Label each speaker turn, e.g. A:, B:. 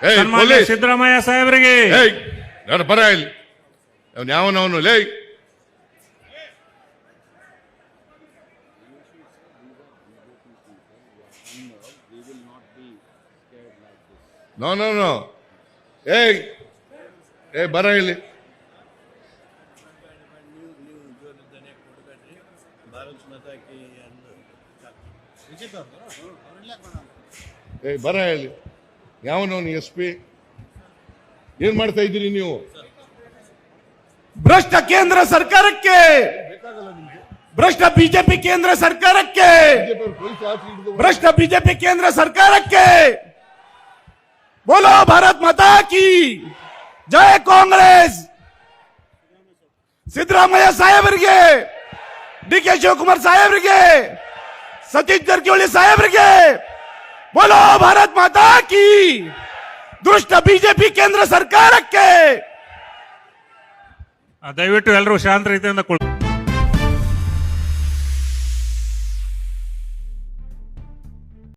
A: ಸನ್ಮಾನ್ಯ. ಸಿದ್ದರಾಮಯ್ಯ ಸಾಹೇಬರಿಗೆ.
B: ನೋಡ ಬರ ಇಲ್ಲಿ. ಅವ್ನು ಯಾವನವನು? ಲೇ. No no no. ಏಯ್ ಏ ಬರ ಇಲ್ಲಿ. ಏಯ್ ಬರ ಇಲ್ಲಿ. ಯಾವನವನು ಎಸ್ ಪಿ. ಏನ್ ಮಾಡ್ತಾ ಇದ್ದೀರಿ ನೀವು?
C: ಭ್ರಷ್ಟ ಕೇಂದ್ರ ಸರ್ಕಾರಕ್ಕೆ! ಭ್ರಷ್ಟ ಬಿಜೆಪಿ ಕೇಂದ್ರ ಸರ್ಕಾರಕ್ಕೆ! ಭ್ರಷ್ಟ ಬಿಜೆಪಿ ಕೇಂದ್ರ ಸರ್ಕಾರಕ್ಕೆ! ಬೋಲೋ ಭಾರತ್ ಮಾತಾ ಕಿ! ಜಯ ಕಾಂಗ್ರೆಸ್! ಸಿದ್ದರಾಮಯ್ಯ ಸಾಹೇಬರಿಗೆ, ಡಿ ಕೆ ಶಿವಕುಮಾರ್ ಸಾಹೇಬರಿಗೆ, ಸತೀಶ್ ಜಾರಕಿಹೊಳಿ ಸಾಹೇಬರಿಗೆ! ಬೋಲೋ ಭಾರತ್ ಮಾತಾ ಕಿ ದುಷ್ಟ ಬಿಜೆಪಿ ಕೇಂದ್ರ ಸರ್ಕಾರಕ್ಕೆ
A: ದಯವಿಟ್ಟು ಎಲ್ಲರೂ ಶಾಂತ ರೀತಿಯಿಂದ